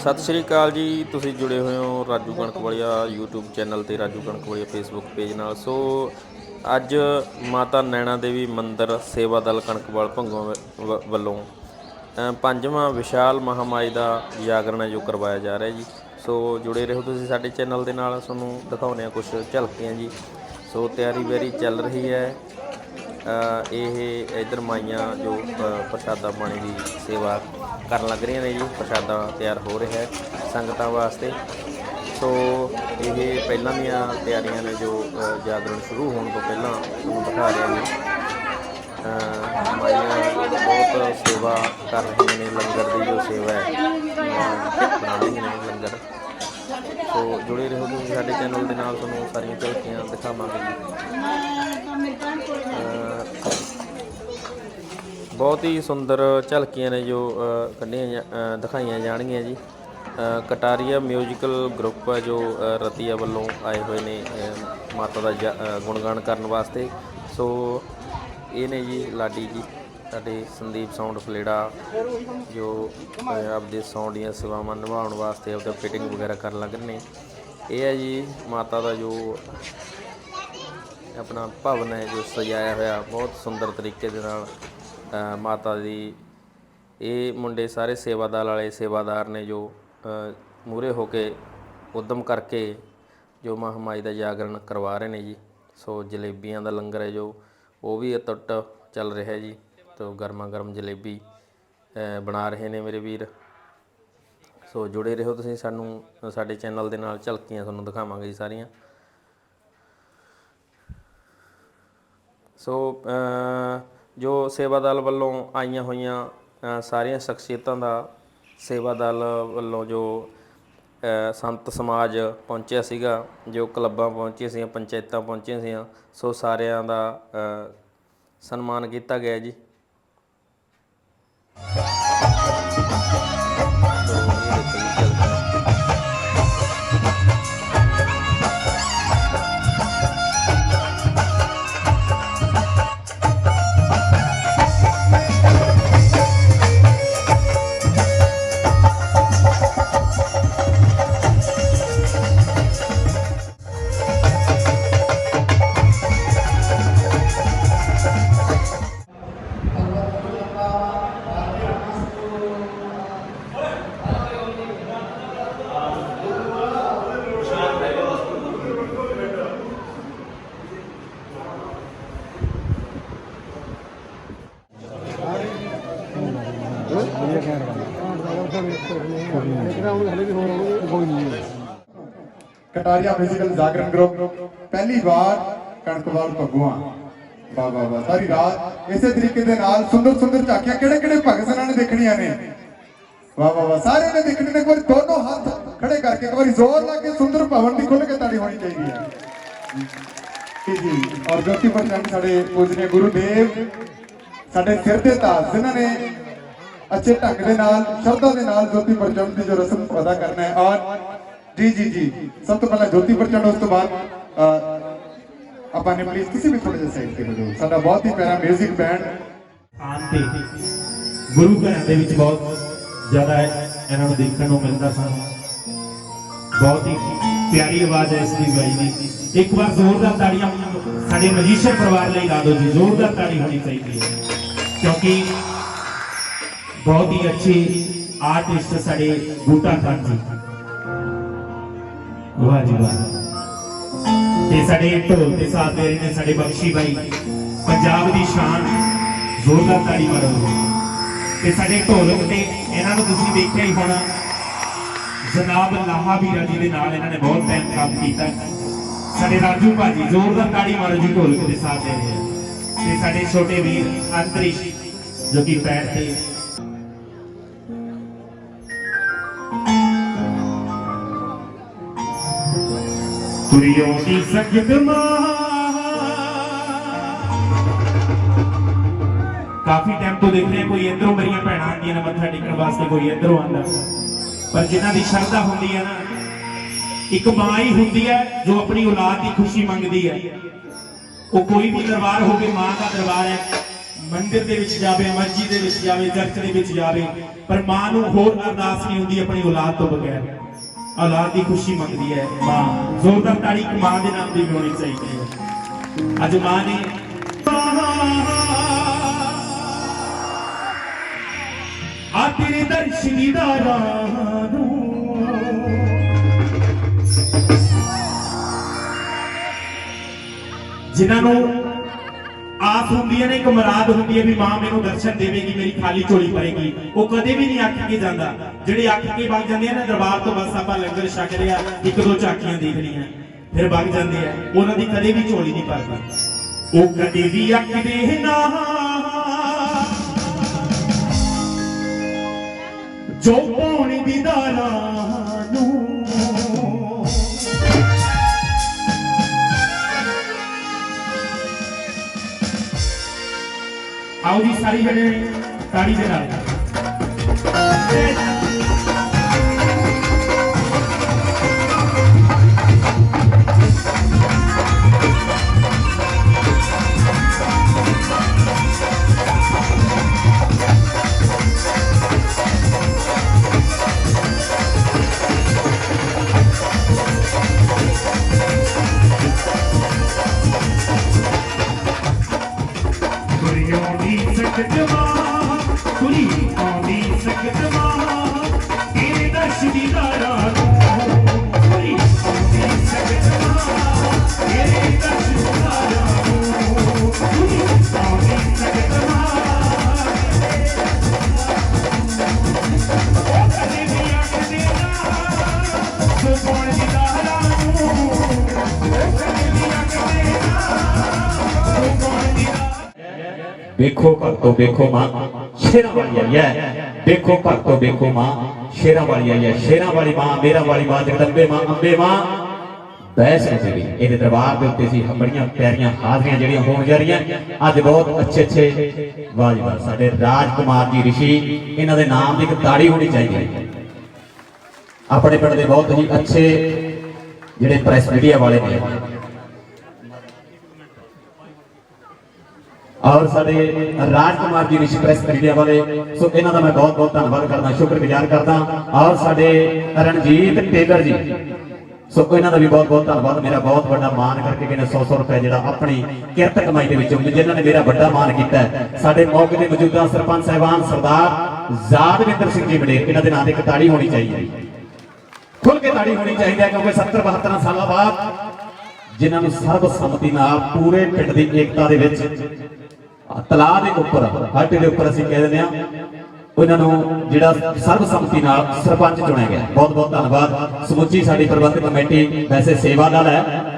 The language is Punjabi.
ਸਤਿ ਸ਼੍ਰੀ ਅਕਾਲ ਜੀ, ਤੁਸੀਂ ਜੁੜੇ ਹੋਏ ਹੋ ਰਾਜੂ ਕਣਕਵਾਲੀਆ YouTube ਚੈਨਲ ਤੇ, ਰਾਜੂ ਕਣਕਵਾਲੀਆ Facebook ਪੇਜ ਨਾਲ। ਸੋ, ਅੱਜ ਮਾਤਾ ਨੈਣਾ ਦੇਵੀ ਮੰਦਿਰ ਸੇਵਾ ਦਲ ਕਣਕਵਾਲ ਭੰਗੋਂ ਵ- ਵ- ਵੱਲੋਂ ਪੰਜਵਾਂ ਵਿਸ਼ਾਲ ਮਹਾਮਾਈ ਦਾ ਜਾਗਰਣ ਹੈ ਜੋ ਕਰਵਾਇਆ ਜਾ ਰਿਹਾ ਜੀ। ਸੋ, ਜੁੜੇ ਰਹੋ ਤੁਸੀਂ ਸਾਡੇ ਚੈਨਲ ਦੇ ਨਾਲ, ਤੁਹਾਨੂੰ ਦਿਖਾਉਂਦੇ ਆ ਕੁਝ ਝਲਕੀਆਂ ਜੀ। ਸੋ, ਤਿਆਰੀ ਵੈਰੀ ਚੱਲ ਰਹੀ ਹੈ। ਇਹ ਇਧਰ ਮਾਈਆਂ ਜੋ ਪ੍ਰਸ਼ਾਦਾ ਪਾਣੀ ਦੀ ਸੇਵਾ ਕਰਨ ਲੱਗ ਰਹੀਆਂ ਨੇ ਜੀ, ਪ੍ਰਸ਼ਾਦਾ ਤਿਆਰ ਹੋ ਰਿਹਾ ਹੈ ਸੰਗਤਾਂ ਵਾਸਤੇ। ਸੋ ਇਹ ਪਹਿਲਾਂ ਦੀਆਂ ਤਿਆਰੀਆਂ ਨੇ ਜੋ ਜਾਗਰਣ ਸ਼ੁਰੂ ਹੋਣ ਤੋਂ ਪਹਿਲਾਂ ਤੁਹਾਨੂੰ ਦਿਖਾ ਰਿਹਾ ਜੀ ਮਾਈਆਂ ਬਹੁਤ ਸੇਵਾ ਕਰ ਰਹੀਆਂ ਨੇ, ਲੰਗਰ ਦੀ ਜੋ ਸੇਵਾ ਹੈ ਬਣਾ ਰਹੀਆਂ ਨੇ ਲੰਗਰ। ਸੋ ਜੁੜੇ ਰਹੋ ਤੁਸੀਂ ਸਾਡੇ ਚੈਨਲ ਦੇ ਨਾਲ, ਤੁਹਾਨੂੰ ਸਾਰੀਆਂ ਝਲਕੀਆਂ ਦਿਖਾਵਾਂਗੇ ਜੀ। ਬਹੁਤ ਹੀ ਸੁੰਦਰ ਝਲਕੀਆਂ ਨੇ ਜੋ ਅ, ਕੱਢੀਆਂ ਜਾ- ਦਿਖਾਈਆਂ ਜਾਣਗੀਆਂ ਜੀ। ਕਟਾਰੀਆ ਮਿਊਜ਼ੀਕਲ ਗਰੁੱਪ ਹੈ ਜੋ ਰਤੀਆ ਵੱਲੋਂ ਆਏ ਹੋਏ ਨੇ ਮਾਤਾ ਦਾ ਜਾ- ਗੁਣਗਾਨ ਕਰਨ ਵਾਸਤੇ। ਸੋ ਇਹ ਨੇ ਜੀ ਲਾਡੀ ਜੀ ਸਾਡੇ ਸੰਦੀਪ ਸਾਊਂਡ ਫਲੇੜਾ ਜੋ ਆਪਦੇ ਸਾਊਂਡ ਦੀਆਂ ਸੇਵਾਵਾਂ ਨਿਭਾਉਣ ਵਾਸਤੇ ਆਪਦਾ ਫਿਟਿੰਗ ਵਗੈਰਾ ਕਰਨ ਲੱਗ ਰਹੇ ਨੇ। ਇਹ ਹੈ ਜੀ ਮਾਤਾ ਦਾ ਜੋ ਆਪਣਾ ਭਵਨ ਹੈ ਜੋ ਸਜਾਇਆ ਹੋਇਆ ਬਹੁਤ ਸੁੰਦਰ ਤਰੀਕੇ ਦੇ ਨਾਲ ਮਾਤਾ ਦੀ ਇਹ ਮੁੰਡੇ ਸਾਰੇ ਸੇਵਾਦਾਰ ਵਾਲੇ ਸੇਵਾਦਾਰ ਨੇ ਜੋ ਮੂਰੇ ਹੋ ਕੇ ਉਦਮ ਕਰਕੇ ਜੋ ਮਹਾਮਾਈ ਦਾ ਜਾਗਰਣ ਕਰਵਾ ਰਹੇ ਨੇ ਜੀ। ਸੋ ਜਲੇਬੀਆਂ ਦਾ ਲੰਗਰ ਹੈ ਜੋ, ਉਹ ਵੀ ਅਟੁੱਟ ਚੱਲ ਰਿਹਾ ਜੀ। ਤੋ ਗਰਮਾ ਗਰਮ ਜਲੇਬੀ ਬਣਾ ਰਹੇ ਨੇ ਮੇਰੇ ਵੀਰ। ਸੋ ਜੁੜੇ ਰਹੋ ਤੁਸੀਂ ਸਾਨੂੰ, ਸਾਡੇ ਚੈਨਲ ਦੇ ਨਾਲ ਝਲਕੀਆਂ ਤੁਹਾਨੂੰ ਦਿਖਾਵਾਂਗੇ ਜੀ ਸਾਰੀਆਂ। ਸੋ ਜੋ ਸੇਵਾ ਦਲ ਵੱਲੋਂ ਆਈਆਂ ਹੋਈਆਂ ਸਾਰੀਆਂ ਸ਼ਖਸੀਅਤਾਂ ਦਾ ਸੇਵਾ ਦਲ ਵੱਲੋਂ ਜੋ ਸੰਤ ਸਮਾਜ ਪਹੁੰਚਿਆ ਸੀਗਾ, ਜੋ ਕਲੱਬਾਂ ਪਹੁੰਚੀਆਂ ਸੀ ਪੰਚਾਇਤਾਂ ਪਹੁੰਚੀਆਂ ਸੀ ਸੋ ਸਾਰਿਆਂ ਦਾ ਸਨਮਾਨ ਕੀਤਾ ਗਿਆ ਜੀ। ਕਟਾਰੀਆ ਫਿਜ਼ੀਕਲ ਜਾਗਰਣ ਗਰੁੱਪ, ਪਹਿਲੀ ਵਾਰ ਕਣਕਵਾਲ ਭਗਵਾ ਵਾ ਵਾ ਵਾ ਸਾਰੀ ਰਾਤ ਇਸੇ ਤਰੀਕੇ ਦੇ ਨਾਲ ਸੁੰਦਰ ਸੁੰਦਰ ਝਾਕੀਆਂ ਕਿਹੜੇ ਕਿਹੜੇ ਭਗਤ ਸਨਾਂ ਨੇ ਦੇਖਣੀਆਂ ਨੇ? ਵਾ ਵਾ ਵਾ ਸਾਰੇ ਨੇ ਦੇਖਣੇ ਨੇ, ਇੱਕ ਵਾਰੀ ਦੋਨੋਂ ਹੱਥ ਖੜੇ ਕਰਕੇ, ਇੱਕ ਵਾਰੀ ਜ਼ੋਰ ਲਾ ਕੇ ਸੁੰਦਰ ਭਵਨ ਦੀ ਖੁੱਲ ਕੇ ਤਾੜੀ ਹੋਣੀ ਚਾਹੀਦੀ ਹੈ। ਜੀ ਜੀ, ਔਰ ਜੋਤੀ ਪ੍ਰਚੰਡ ਸਾਡੇ ਪੂਜਨੀय ਗੁਰੂਦੇਵ ਸਾਡੇ ਸਿਰ ਦੇ ਤਾਜ ਜਿਨ੍ਹਾਂ ਨੇ ਅੱਛੇ ਢੰਗ ਦੇ ਨਾਲ ਸ਼ਰਧਾ ਦੇ ਨਾਲ ਜੋਤੀ ਪ੍ਰਚੰਡ ਦੀ ਜੋ ਰਸਮ ਅਦਾ ਕਰਨਾ ਹੈ ਔਰ ਜੀ ਜੀ ਜੀ ਸਭ ਤੋਂ ਪਹਿਲਾਂ ਜੋਤੀ ਪ੍ਰਚੰਡ ਉਸ ਤੋਂ ਬਾਅਦ ਆਪਾਂ ਨੇ ਪਲੀਜ਼ ਕਿਸੇ ਵੀ ਥੋੜੇ ਜਿਹਾ ਸਾਈਡ ਤੇ ਹੋ ਜਾਓ ਸਾਡਾ ਬਹੁਤ ਹੀ ਪਿਆਰਾ 뮤직 ਬੈਂਡ ਸਥਾਨ ਤੇ ਗੁਰੂ ਘਰਾਂ ਦੇ ਵਿੱਚ ਬਹੁਤ ਜ਼ਿਆਦਾ ਇਹਨਾਂ ਨੂੰ ਦੇਖਣ ਨੂੰ ਮਿਲਦਾ ਸਾਨੂੰ ਬਹੁਤ ਹੀ ਪਿਆਰੀ ਆਵਾਜ਼ ਹੈ ਇਸ ਦੀ ਗਾਈ ਦੀ ਇੱਕ ਵਾਰ ਜ਼ੋਰਦਾਰ ਤਾੜੀਆਂ ਸਾਡੇ ਮਜੀਸ਼ੀਅਨ ਪਰਿਵਾਰ ਲਈ ਲਾ ਦਿਓ ਜੀ ਜ਼ੋਰਦਾਰ ਤਾੜੀ ਹੋਣੀ ਚਾਹੀਦੀ ਹੈ ਕਿਉਂਕਿ ਬਹੁਤ ਹੀ ਅੱਛੇ ਆਰਟਿਸਟ ਸਾਡੇ ਬੂਟਾ ਖਾਨ ਜੀ। ਵਾਹ ਜੀ ਵਾਹ। ਤੇ ਸਾਡੇ ਢੋਲ ਤੇ ਸਾਥ ਦੇ ਰਹੇ ਨੇ ਸਾਡੇ ਬਖਸ਼ੀ ਬਾਈ। ਪੰਜਾਬ ਦੀ ਸ਼ਾਨ, ਜ਼ੋਰਦਾਰ ਤਾੜੀ ਮਾਰੋ ਤੇ ਸਾਡੇ ਢੋਲਕ ਤੇ ਇਹਨਾਂ ਨੂੰ ਤੁਸੀਂ ਦੇਖਿਆ ਹੀ ਹੋਣਾ, ਜਨਾਬ ਲਾਹਾ ਵੀਰਾ ਜੀ ਦੇ ਨਾਲ ਇਹਨਾਂ ਨੇ ਬਹੁਤ ਟਾਈਮ ਕੰਮ ਕੀਤਾ। ਸਾਡੇ ਰਾਜੂ ਭਾਜੀ, ਜ਼ੋਰਦਾਰ ਤਾੜੀ ਮਾਰੋ ਜੀ ਢੋਲਕ ਦੇ ਸਾਥ ਦੇ ਰਹੇ ਆ। ਤੇ ਸਾਡੇ ਛੋਟੇ ਵੀਰ ਅੰਤਰਿਸ਼, ਜੋ ਕਿ ਪੈਰ ਤੇ ਤੁਰਿਓ ਦੀ ਸੰਗਤ ਕਾਫੀ ਟਾਈਮ ਤੋਂ ਦੇਖ ਰਹੇ ਕੋਈ ਇਧਰੋਂ ਮੇਰੀਆਂ ਭੈਣਾਂ ਆਉਂਦੀਆਂ ਨੇ ਮੱਥਾ ਟੇਕਣ ਵਾਸਤੇ ਕੋਈ ਇਧਰੋਂ ਆਉਂਦਾ ਪਰ ਜਿਨ੍ਹਾਂ ਦੀ ਸ਼ਰਧਾ ਹੁੰਦੀ ਹੈ ਨਾ ਇੱਕ ਮਾਂ ਹੀ ਹੁੰਦੀ ਹੈ ਜੋ ਆਪਣੀ ਔਲਾਦ ਦੀ ਖੁਸ਼ੀ ਮੰਗਦੀ ਹੈ ਉਹ ਕੋਈ ਵੀ ਦਰਬਾਰ ਹੋਵੇ ਮਾਂ ਦਾ ਦਰਬਾਰ ਹੈ ਮੰਦਿਰ ਦੇ ਵਿੱਚ ਜਾਵੇ ਮਸਜਿਦ ਦੇ ਵਿੱਚ ਜਾਵੇ ਚਰਚ ਦੇ ਵਿੱਚ ਜਾਵੇ ਪਰ ਮਾਂ ਨੂੰ ਹੋਰ ਅਰਦਾਸ ਨਹੀਂ ਹੁੰਦੀ ਆਪਣੀ ਔਲਾਦ ਤੋਂ ਬਗੈਰ ਔਲਾਦ ਦੀ ਖੁਸ਼ੀ ਮੰਗਦੀ ਹੈ। ਮਾਂ, ਜ਼ੋਰਦਾਰ ਤਾੜੀ ਮਾਂ ਦੇ ਨਾਮ ਦੀ ਵੀ ਹੋਣੀ ਚਾਹੀਦੀ ਹੈ। ਅੱਜ ਮਾਂ ਨੇ ਆ ਤੇਰੇ ਦਰਸ਼ਨ ਦੀਦਾਰਾਂ ਨੂੰ ਜਿਨ੍ਹਾਂ ਨੂੰ ਆਸ ਹੁੰਦੀ ਹੈ ਨਾ, ਇੱਕ ਮੁਰਾਦ ਹੁੰਦੀ ਹੈ ਵੀ ਮਾਂ ਮੈਨੂੰ ਦਰਸ਼ਨ ਦੇਵੇਗੀ, ਮੇਰੀ ਖਾਲੀ ਝੋਲੀ ਭਰੇਗੀ। ਉਹ ਕਦੇ ਵੀ ਨਹੀਂ ਅੱਕ ਕੇ ਜਾਂਦਾ। ਜਿਹੜੇ ਅੱਕ ਕੇ ਵਗ ਜਾਂਦੇ ਆ ਨਾ ਦਰਬਾਰ ਤੋਂ, ਬਸ ਆਪਾਂ ਲੰਗਰ ਛਕਦੇ ਆ, ਇੱਕ ਦੋ ਝਾਕੀਆਂ ਦੇਖ ਲਈਆਂ ਫਿਰ ਵਗ ਜਾਂਦੇ ਆ। ਉਹਨਾਂ ਦੀ ਕਦੇ ਵੀ ਝੋਲੀ ਨਹੀਂ ਭਰਦੀ। ਉਹ ਕਦੇ ਵੀ ਅੱਕਦੇ ਨਾ। ਜੋ ਪਾਉਣੀ ਦੀ ਦਾਰਾਂ ਸਾਰੀ ਜਣੇ ਤਾੜੀ ਦੇ ਨਾਲ। ਆਉਂਦੀ ਸਕਤ ਵੇਖੋ ਭਗਤੋ ਵੇਖੋ ਮਾਂ, ਸ਼ੇਰਾਂ ਵਾਲੀ ਆਈ ਹੈ ਵੇਖੋ ਭਗਤੋ ਵੇਖੋ ਮਾਂ, ਸ਼ੇਰਾਂ ਵਾਲੀ ਆਈ ਹੈ ਸ਼ੇਰਾਂ ਵਾਲੀ ਮਾਂ ਮੇਰਾ ਵਾਲੀ ਮਾਂ ਜਗਦੰਬੇ ਮਾਂ, ਅੰਬੇ ਮਾਂ। ਬੈਸ ਹੈ ਜਿਹੜੀ ਇਹਦੇ ਦਰਬਾਰ ਦੇ ਉੱਤੇ ਸੀ ਬੜੀਆਂ ਪਿਆਰੀਆਂ, ਹਾਜ਼ਰੀਆਂ ਜਿਹੜੀਆਂ ਹੋਣ ਜਾ ਰਹੀਆਂ। ਅੱਜ ਬਹੁਤ ਅੱਛੇ ਅੱਛੇ ਵਾਜਵਾ ਸਾਡੇ ਰਾਜਕੁਮਾਰ ਜੀ ਰਿਸ਼ੀ, ਇਹਨਾਂ ਦੇ ਨਾਮ ਦੀ ਇੱਕ ਤਾੜੀ ਹੋਣੀ ਚਾਹੀਦੀ ਹੈ। ਆਪਣੇ ਪਿੰਡ ਦੇ ਬਹੁਤ ਹੀ ਅੱਛੇ ਜਿਹੜੇ ਪ੍ਰੈਸ ਮੀਡੀਆ ਵਾਲੇ ਨੇ ਔਰ ਸਾਡੇ ਰਾਜ ਕੁਮਾਰ ਜੀ ਰਿਸ਼ੀ ਪ੍ਰੈਸ ਮੀਡੀਆ ਵਾਲੇ ਸੋ ਇਹਨਾਂ ਦਾ ਮੈਂ ਬਹੁਤ ਬਹੁਤ ਧੰਨਵਾਦ ਕਰਦਾ, ਸ਼ੁਕਰਗੁਜ਼ਾਰ ਕਰਦਾ। ਔਰ ਸਾਡੇ ਰਣਜੀਤ ਟੇਲਰ ਜੀ। ਸੋ ਇਹਨਾਂ ਦਾ ਵੀ ਬਹੁਤ ਬਹੁਤ ਧੰਨਵਾਦ। ਮੇਰਾ ਬਹੁਤ ਵੱਡਾ ਮਾਣ ਕਰਕੇ ਕਿਨੇ 100 100 ਰੁਪਏ ਜਿਹੜਾ ਆਪਣੀ ਕਿਰਤ ਕਮਾਈ ਦੇ ਵਿੱਚੋਂ ਜਿਨ੍ਹਾਂ ਨੇ ਮੇਰਾ ਵੱਡਾ ਮਾਣ ਕੀਤਾ ਸਾਡੇ ਮੌਕੇ ਦੇ ਮੌਜੂਦਾ ਸਰਪੰਚ ਸਾਹਿਬਾਨ ਸਰਦਾਰ ਜ਼ਾਦਵਿੰਦਰ ਸਿੰਘ ਜੀ ਵਡੇਰ ਇਹਨਾਂ ਦੇ ਨਾਂ ਤੇ ਇੱਕ ਤਾੜੀ ਹੋਣੀ ਚਾਹੀਦੀ ਹੈ। ਖੁੱਲ ਕੇ ਤਾੜੀ ਹੋਣੀ ਚਾਹੀਦੀ ਹੈ ਕਿਉਂਕਿ 70 72 ਸਾਲਾਂ ਬਾਅਦ ਜਿਨ੍ਹਾਂ ਨੂੰ ਸਰਬਸੰਮਤੀ ਨਾਲ ਪੂਰੇ ਪਿੰਡ ਦੀ ਏਕਤਾ ਦੇ ਵਿੱਚ ਤਲਾਹ ਦੇ ਉੱਪਰ, ਹੱਟ ਦੇ ਉੱਪਰ ਅਸੀਂ ਕਹਿ ਦਿੰਦੇ ਆ ਉਹਨਾਂ ਨੂੰ ਜਿਹੜਾ ਸਰਬਸੰਮਤੀ ਨਾਲ ਸਰਪੰਚ ਚੁਣਿਆ ਗਿਆ। ਬਹੁਤ ਬਹੁਤ ਧੰਨਵਾਦ। ਸਮੁੱਚੀ ਸਾਡੀ ਪ੍ਰਬੰਧਕ ਕਮੇਟੀ ਵੈਸੇ ਸੇਵਾ ਨਾਲ ਹੈ।